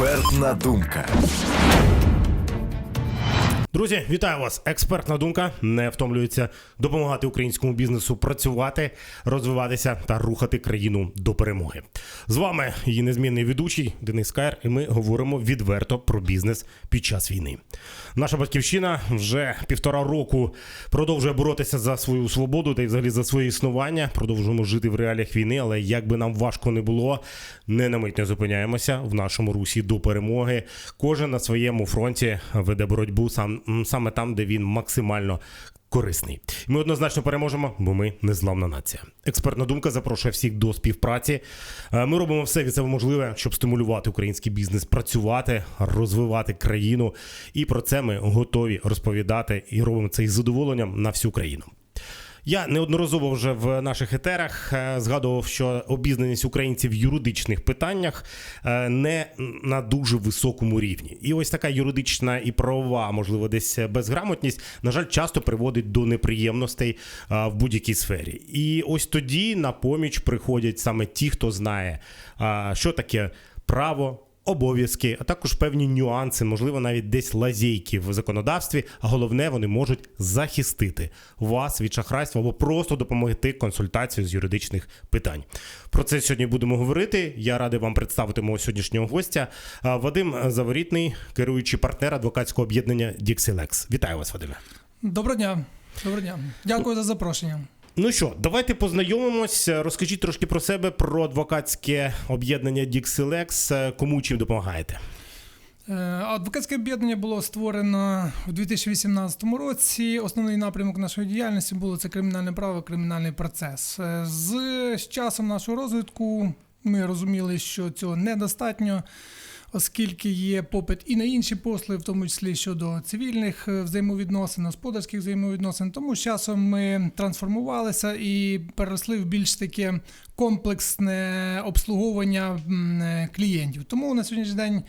Експертна думка. Друзі, вітаю вас! Експертна думка не втомлюється допомагати українському бізнесу працювати, розвиватися та рухати країну до перемоги. З вами її незмінний ведучий Денис Каєр, і ми говоримо відверто про бізнес під час війни. Наша батьківщина вже півтора року продовжує боротися за свою свободу та й взагалі за своє існування. Продовжуємо жити в реаліях війни, але як би нам важко не було, не на мить не зупиняємося в нашому русі до перемоги. Кожен на своєму фронті веде боротьбу сам саме там, де він максимально. Корисний, ми однозначно переможемо, бо ми незламна нація. Експертна думка запрошує всіх до співпраці. Е, Ми робимо все від себе можливе, щоб стимулювати український бізнес, працювати, розвивати країну. І про це ми готові розповідати і робимо це із задоволенням на всю країну. Я неодноразово вже в наших етерах е, згадував, що обізнаність українців в юридичних питаннях е, не на дуже високому рівні. І ось така юридична і правова, можливо, десь безграмотність, на жаль, часто приводить до неприємностей е, в будь-якій сфері. І ось тоді на поміч приходять саме ті, хто знає, що таке право обов'язки, а також певні нюанси, можливо, навіть десь лазейки в законодавстві. А головне, вони можуть захистити вас від шахрайства або просто допомогти консультацію з юридичних питань. Про це сьогодні будемо говорити. Я радий вам представити мого сьогоднішнього гостя. Вадим Заворітний, керуючий партнер адвокатського об'єднання Діксілекс. Вітаю вас, Вадиме. Доброго дня. Доброго дня. Дякую за запрошення. Ну що, давайте познайомимось. Розкажіть трошки про себе, про адвокатське об'єднання Діксілекс. Кому чим допомагаєте? Е, Адвокатське об'єднання було створено у 2018 році. Основний напрямок нашої діяльності було це кримінальне право, кримінальний процес. Е, з часом нашого розвитку ми розуміли, що цього недостатньо, оскільки є попит і на інші послуги, в тому числі щодо цивільних е, взаємовідносин, господарських взаємовідносин. Тому з часом ми трансформувалися і переросли в більш таке комплексне обслуговування е, клієнтів. Тому на сьогоднішній день.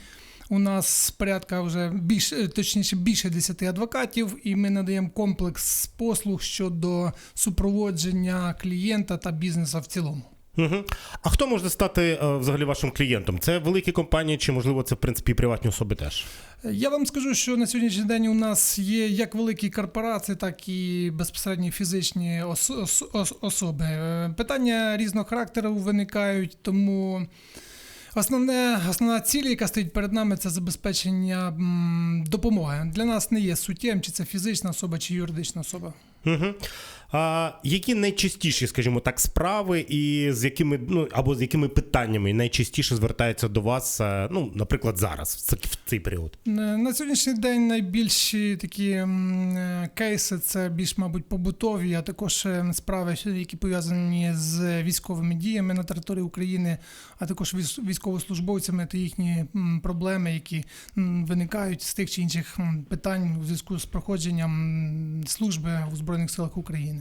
У нас порядка вже більше, точніше більше 10 адвокатів, і ми надаємо комплекс послуг щодо супроводження клієнта та бізнесу в цілому. Угу. А хто може стати е, взагалі вашим клієнтом? Це великі компанії, чи можливо це в принципі і приватні особи теж? Я вам скажу, що на сьогоднішній день у нас є як великі корпорації, так і безпосередні фізичні ос- ос- ос- особи. Е, Питання різного характеру виникають, тому. Основне, основна ціль, яка стоїть перед нами, це забезпечення м, допомоги. Для нас не є суттєвим, чи це фізична особа, чи юридична особа. Угу. А які найчастіші, скажімо так, справи, і з якими ну або з якими питаннями найчастіше звертаються до вас, е, ну, наприклад, зараз, в цей період? Е, На сьогоднішній день найбільші такі е, кейси це більш, мабуть, побутові, а також справи, які пов'язані з військовими діями на території України, а також військ- військовослужбовцями та їхні проблеми, які виникають з тих чи інших питань у зв'язку з проходженням служби у Збройних силах України.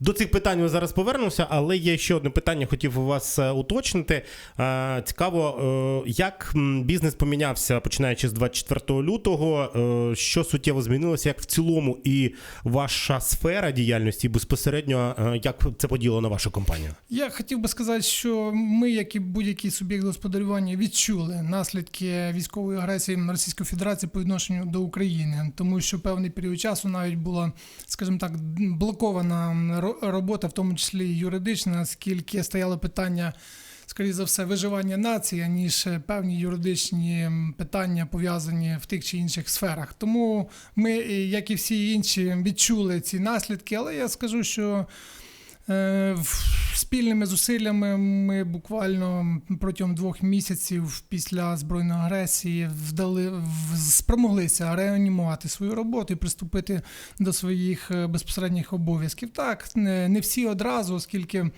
До цих питань ми зараз повернемося, але є ще одне питання, хотів у вас е, уточнити. Е, Цікаво, е, як бізнес помінявся починаючи з 24 лютого, що суттєво змінилося, як в цілому і ваша сфера діяльності, безпосередньо як це поділено на вашу компанію? Я хотів би сказати, що ми, як і будь-який суб'єкт господарювання, відчули наслідки військової агресії Російської Федерації по відношенню до України, тому що певний період часу навіть була, скажімо так, блокована робота, в тому числі юридична, оскільки стояло питання. Скоріше за все, виживання нації, ніж певні юридичні питання пов'язані в тих чи інших сферах. Тому ми, е, як і всі інші, відчули ці наслідки. Але я скажу, що Е, Спільними зусиллями ми буквально протягом двох місяців після збройної агресії вдали спромоглися реанімувати свою роботу і приступити до своїх е, безпосередніх обов'язків. Так, не всі одразу, оскільки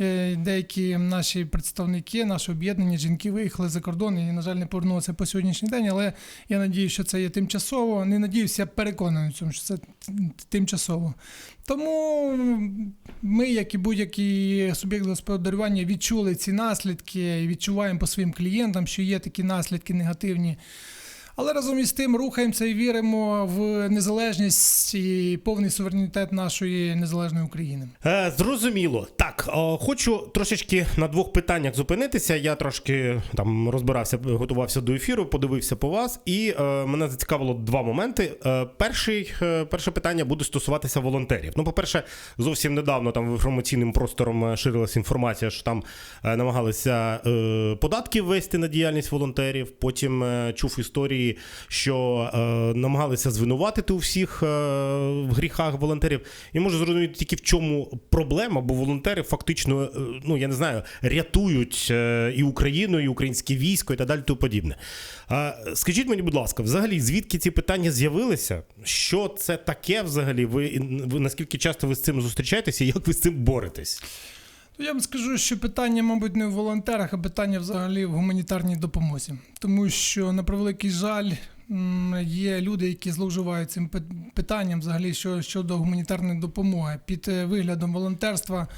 е, деякі наші представники, наше об'єднання, жінки виїхали за кордон і, на жаль, не повернулися по сьогоднішній день. Але я надію, що це є тимчасово. Не надіюся, переконаний в цьому, що це тимчасово. Тому ми, як і будь-який суб'єкт господарювання, відчули ці наслідки відчуваємо по своїм клієнтам, що є такі наслідки негативні. Але разом із тим рухаємося і віримо в незалежність і повний суверенітет нашої незалежної України. Е, зрозуміло. Так, о, хочу трошечки на двох питаннях зупинитися. Я трошки там розбирався, готувався до ефіру, подивився по вас, і е, мене зацікавило два моменти. Е, перший, е, перше питання буде стосуватися волонтерів. Ну, по-перше, зовсім недавно там інформаційним простором е, ширилася інформація, що там е, намагалися е, податки ввести на діяльність волонтерів. Потім е, чув історії, що е, намагалися звинуватити у всіх е, в гріхах волонтерів. І можу зрозуміти тільки в чому проблема, бо волонтери фактично, е, ну я не знаю, рятують е, і Україну, і українське військо, і так далі, тому подібне. А, скажіть мені, будь ласка, взагалі, звідки ці питання з'явилися? Що це таке взагалі? Ви, ви наскільки часто ви з цим зустрічаєтеся, і як ви з цим боретесь? Ну, Я вам скажу, що питання, мабуть, не в волонтерах, а питання взагалі в гуманітарній допомозі. Тому що, на превеликий жаль, є люди, які зловживають цим пи- питанням взагалі що- щодо гуманітарної допомоги під е, виглядом волонтерства.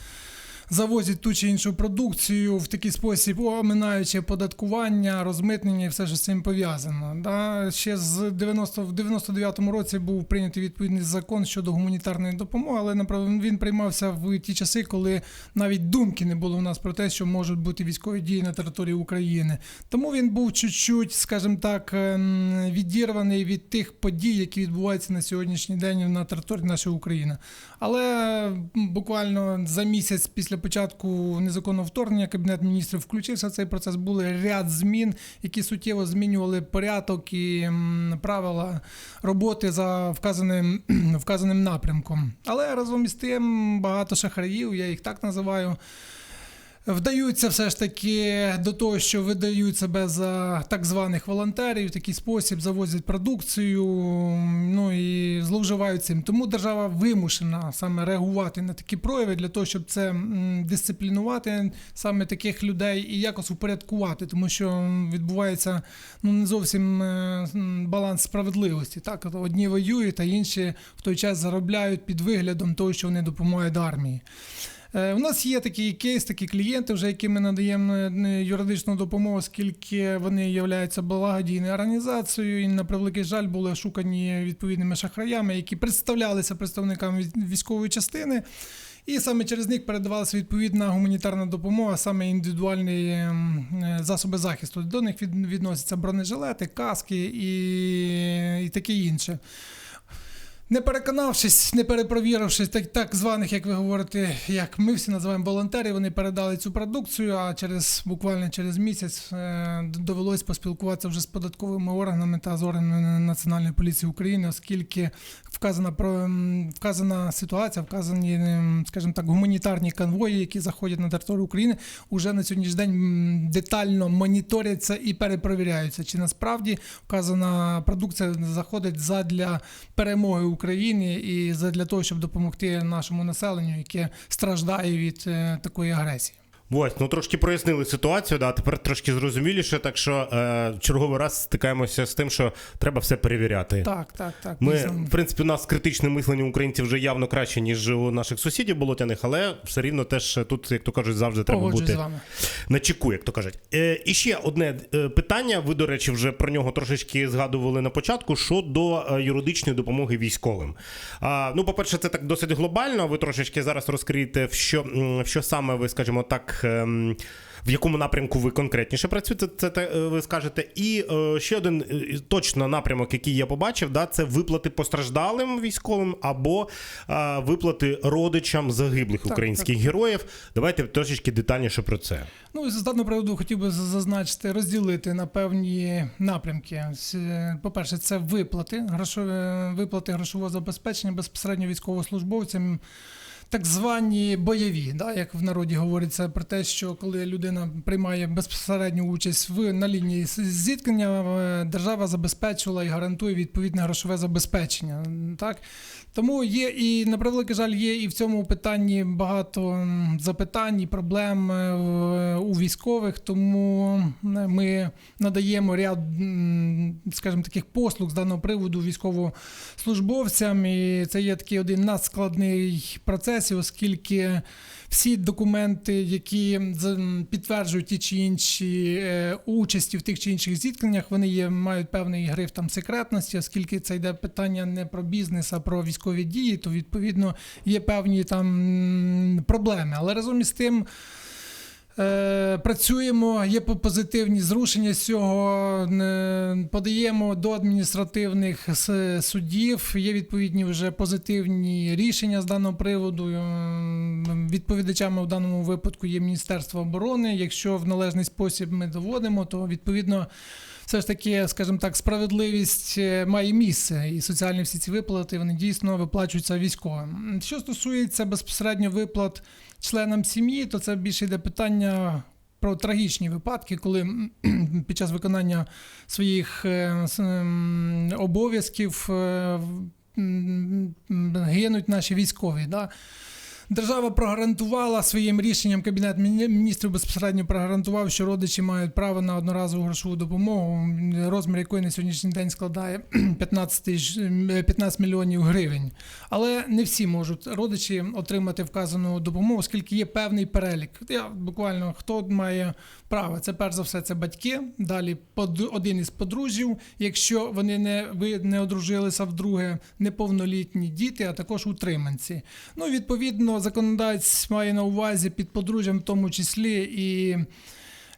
Завозять ту чи іншу продукцію в такий спосіб, оминаючи податкування, розмитнення і все, що з цим пов'язано. Да? Ще з 90, в 99-му році був прийнятий відповідний закон щодо гуманітарної допомоги, але він приймався в ті часи, коли навіть думки не було в нас про те, що можуть бути військові дії на території України. Тому він був чуть-чуть, скажімо так, ем, відірваний від тих подій, які відбуваються на сьогоднішній день на території нашої України. Але буквально за місяць після початку незаконного вторгнення Кабінет міністрів включився в цей процес. Були ряд змін, які суттєво змінювали порядок і правила роботи за вказаним, вказаним напрямком. Але разом із тим багато шахраїв, я їх так називаю. Вдаються все ж таки до того, що видають себе за так званих волонтерів, в такий спосіб завозять продукцію, ну і зловживають цим. Тому держава вимушена саме реагувати на такі прояви для того, щоб це дисциплінувати саме таких людей і якось упорядкувати, тому що відбувається ну не зовсім е, баланс справедливості. Так, одні воюють, а інші в той час заробляють під виглядом того, що вони допомагають армії. Е, У нас є такий кейс, такі клієнти, вже яким ми надаємо е, юридичну допомогу, оскільки вони являються благодійною організацією, і на превеликий жаль були шукані відповідними шахраями, які представлялися представниками військової частини. І саме через них передавалася відповідна гуманітарна допомога, саме індивідуальні ем, е, засоби захисту. До них відносяться бронежилети, каски і, і таке інше. Не переконавшись, не перепровіривши так, так званих, як ви говорите, як ми всі називаємо волонтерів, вони передали цю продукцію, а через буквально через місяць е, довелось поспілкуватися вже з податковими органами та з органами Національної поліції України, оскільки вказана про вказана ситуація, вказані, скажімо так, гуманітарні конвої, які заходять на територію України, уже на сьогоднішній день детально моніторяться і перепровіряються, чи насправді вказана продукція заходить задля перемоги України і задля того, щоб допомогти нашому населенню, яке страждає від е, такої агресії. Ось, ну трошки прояснили ситуацію, да, тепер трошки зрозуміліше, так що е, черговий раз стикаємося з тим, що треба все перевіряти. Так, так, так. Ми, дійсно. в принципі, у нас критичне мислення українців вже явно краще, ніж у наших сусідів болотяних, але все рівно теж тут, як то кажуть, завжди треба бути з вами. на чеку, як то кажуть. Е, і ще одне е, питання. Ви, до речі, вже про нього трошечки згадували на початку. Щодо е, юридичної допомоги військовим. А, ну, по-перше, це так досить глобально. Ви трошечки зараз розкриєте, в що, в що саме ви, скажімо так. Ем, в якому напрямку ви конкретніше працюєте, це, те, е, ви скажете. І е, ще один е, точно напрямок, який я побачив, да, це виплати постраждалим військовим або е, виплати родичам загиблих Так, українських героїв. Давайте трошечки детальніше про це. Ну і з даного приводу хотів би зазначити, розділити на певні напрямки. Е, По-перше, це виплати, грошове, виплати грошового забезпечення безпосередньо військовослужбовцям. Так звані бойові, да, як в народі говориться про те, що коли людина приймає безпосередню участь в на лінії зіткнення, е, держава забезпечувала і гарантує відповідне грошове забезпечення. Так тому є і на превеликий жаль, є і в цьому питанні багато запитань і проблем е, у військових. Тому е, ми надаємо ряд, скажімо, таких послуг з даного приводу військовослужбовцям. І це є такий один надскладний процес, агресії, оскільки всі документи, які підтверджують ті чи інші е, участі в тих чи інших зіткненнях, вони є, мають певний гриф там секретності, оскільки це йде питання не про бізнес, а про військові дії, то відповідно є певні там проблеми. Але разом із тим. Е, Працюємо, є по- позитивні зрушення з цього. Подаємо до адміністративних судів. Є відповідні вже позитивні рішення з даного приводу. Е, Відповідачами в даному випадку є Міністерство оборони. Якщо в належний спосіб ми доводимо, то відповідно. Все ж таки, скажімо так, справедливість е, має місце, і соціальні всі ці виплати вони дійсно виплачуються військовим. Що стосується безпосередньо виплат членам сім'ї, то це більше йде питання про трагічні випадки, коли під час виконання своїх е, обов'язків е, гинуть наші військові. Да? Держава прогарантувала своїм рішенням Кабінет Міні- міністрів безпосередньо прогарантував, що родичі мають право на одноразову грошову допомогу, розмір якої на сьогоднішній день складає 15, тисяч- е, 15 мільйонів гривень. Але не всі можуть родичі отримати вказану допомогу, оскільки є певний перелік. Я буквально хто має право. Це перш за все це батьки. Далі один із подружжів, якщо вони не ви не одружилися вдруге, неповнолітні діти, а також утриманці. Ну відповідно, законодавець має на увазі під подружжям, в тому числі і.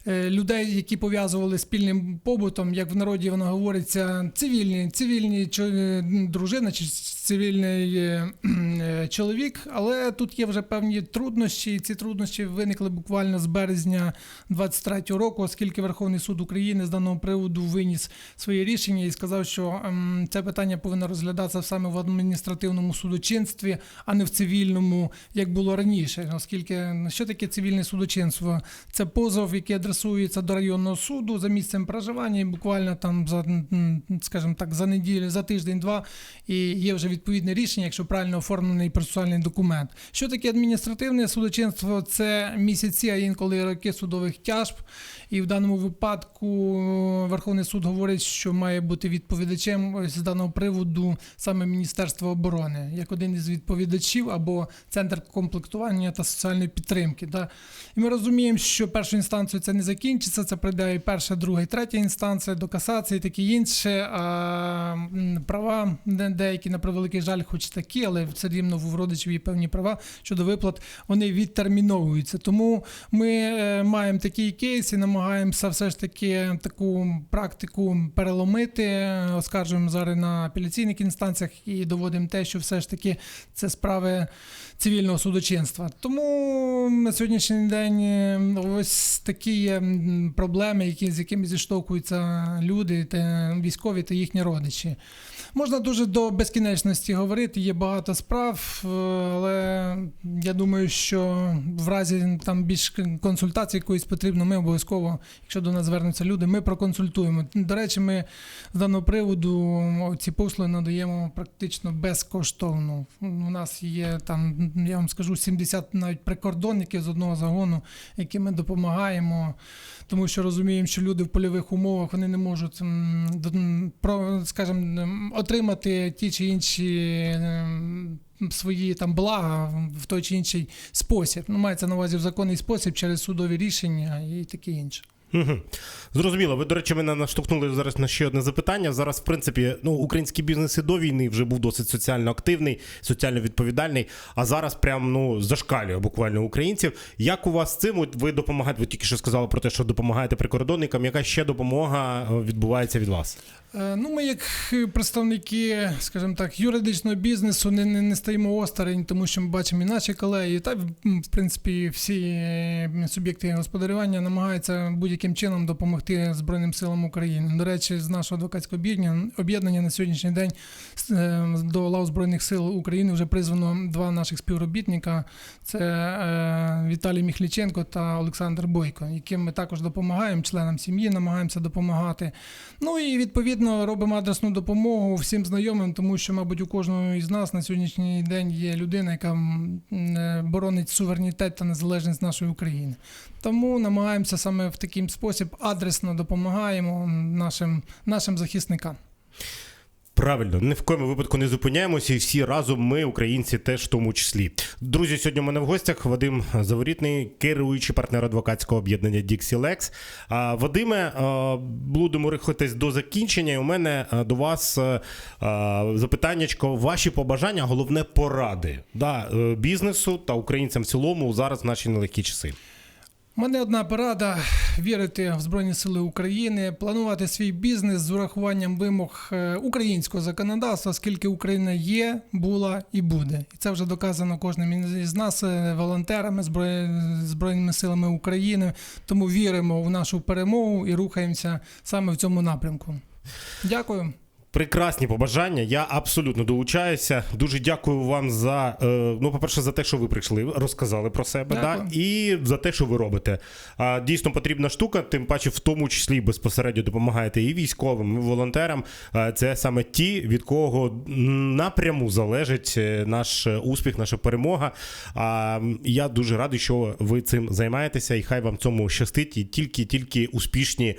Е, Людей, які пов'язували спільним побутом, як в народі воно говориться, цивільні, цивільні е, дружина чи цивільний е, чоловік, але тут є вже певні труднощі. і Ці труднощі виникли буквально з березня 23-го року, оскільки Верховний суд України з даного приводу виніс своє рішення і сказав, що ем, це питання повинно розглядатися саме в адміністративному судочинстві, а не в цивільному, як було раніше. Оскільки що таке цивільне судочинство? Це позов, який адресується до районного суду за місцем проживання, і буквально там за скажімо так, за неділю, за тиждень-два, і є вже відповідне рішення, якщо правильно оформлений процесуальний документ. Що таке адміністративне судочинство? Це місяці, а інколи роки судових тяжб. І в даному випадку е, Верховний суд говорить, що має бути відповідачем з даного приводу саме Міністерство оборони, як один із відповідачів або центр комплектування та соціальної підтримки. І ми розуміємо, що першу інстанцію це не закінчиться, це прийде і перша, друга, і третя інстанція до касації, таке інше. А права деякі на превеликий жаль, хоч такі, але все рівно в родичів є певні права щодо виплат, вони відтерміновуються. Тому ми е, маємо такий кейс і намагаємося все ж таки таку практику переломити. Оскаржуємо зараз на апеляційних інстанціях і доводимо те, що все ж таки це справи цивільного судочинства. Тому на сьогоднішній день е, ось такі є проблеми, які, з якими зіштовхуються люди, та військові та їхні родичі. Можна дуже до безкінечності говорити, є багато справ, е, але я думаю, що в разі там більш консультації якоїсь потрібно, ми обов'язково, якщо до нас звернуться люди, ми проконсультуємо. До речі, ми з даного приводу ці послуги надаємо практично безкоштовно. У нас є там, я вам скажу, 70 навіть прикордонників з одного загону, яким ми допомагаємо, тому що розуміємо, що люди в польових умовах вони не можуть скажімо, отримати ті чи інші. Свої там блага в той чи інший спосіб. Ну, мається на увазі в законний спосіб через судові рішення і таке інше. Угу. Зрозуміло. Ви, до речі, мене наштовхнули зараз на ще одне запитання. Зараз, в принципі, ну, український бізнес і до війни вже був досить соціально активний, соціально відповідальний, а зараз прям ну, зашкалює буквально українців. Як у вас з цим? От ви допомагаєте, ви тільки що сказали про те, що допомагаєте прикордонникам. Яка ще допомога е, відбувається від вас? Е, Ну, ми, як представники, скажімо так, юридичного бізнесу, не, не, не стоїмо осторонь, тому що ми бачимо і наші колеги, та в принципі всі е, суб'єкти господарювання намагаються будь-яким чином допомогти Збройним силам України. До речі, з нашого адвокатського об'єднання на сьогоднішній день е, до лав Збройних сил України вже призвано два наших співробітника: це Віталій Міхліченко та Олександр Бойко, яким ми також допомагаємо, членам сім'ї намагаємося допомагати. Ну і відповідно робимо адресну допомогу всім знайомим, тому що, мабуть, у кожного із нас на сьогоднішній день є людина, яка е, боронить суверенітет та незалежність нашої України. Тому намагаємося саме в такий спосіб адресно допомагаємо нашим, нашим захисникам. Правильно, ні в коєму випадку не зупиняємося, і всі разом ми, українці, теж в тому числі. Друзі, сьогодні у мене в гостях Вадим Заворітний, керуючий партнер адвокатського об'єднання DixiLex. А, Вадиме, будемо рухатись до закінчення. І у мене до вас запитаннячко, ваші побажання, головне поради да, е, бізнесу та українцям в цілому зараз в наші нелегкі часи. Мене одна порада вірити в Збройні Сили України, планувати свій бізнес з урахуванням вимог е, українського законодавства, оскільки Україна є, була і буде. І це вже доказано кожним із нас, е, волонтерами Зброй- Збройними силами України. Тому віримо в нашу перемогу і рухаємося саме в цьому напрямку. Дякую. Прекрасні побажання. Я абсолютно долучаюся. Дуже дякую вам за е, ну, по-перше, за те, що ви прийшли, розказали про себе, да? І за те, що ви робите. А, дійсно потрібна штука, тим паче, в тому числі безпосередньо допомагаєте і військовим, і волонтерам. Це саме ті, від кого напряму залежить е, наш е, успіх, наша перемога. А я дуже радий, що ви цим займаєтеся, і хай вам цьому щастить. І тільки тільки успішні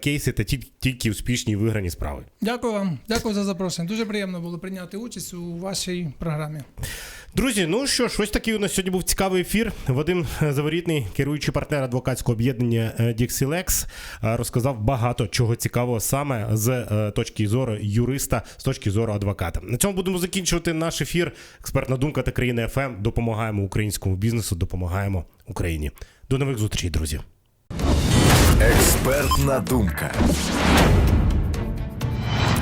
кейси та тільки успішні виграні справи. Дякую вам. Дякую за запрошення. Дуже приємно було прийняти участь у вашій програмі. Друзі, ну що ж, ось такий у нас сьогодні був цікавий ефір. Вадим Заворітний, керуючий партнер адвокатського об'єднання е, DixiLex, е, розказав багато чого цікавого саме з е, точки зору юриста, з точки зору адвоката. На цьому будемо закінчувати наш ефір. Експертна думка та країна ФМ. Допомагаємо українському бізнесу, допомагаємо Україні. До нових зустрічей, друзі. Експертна думка.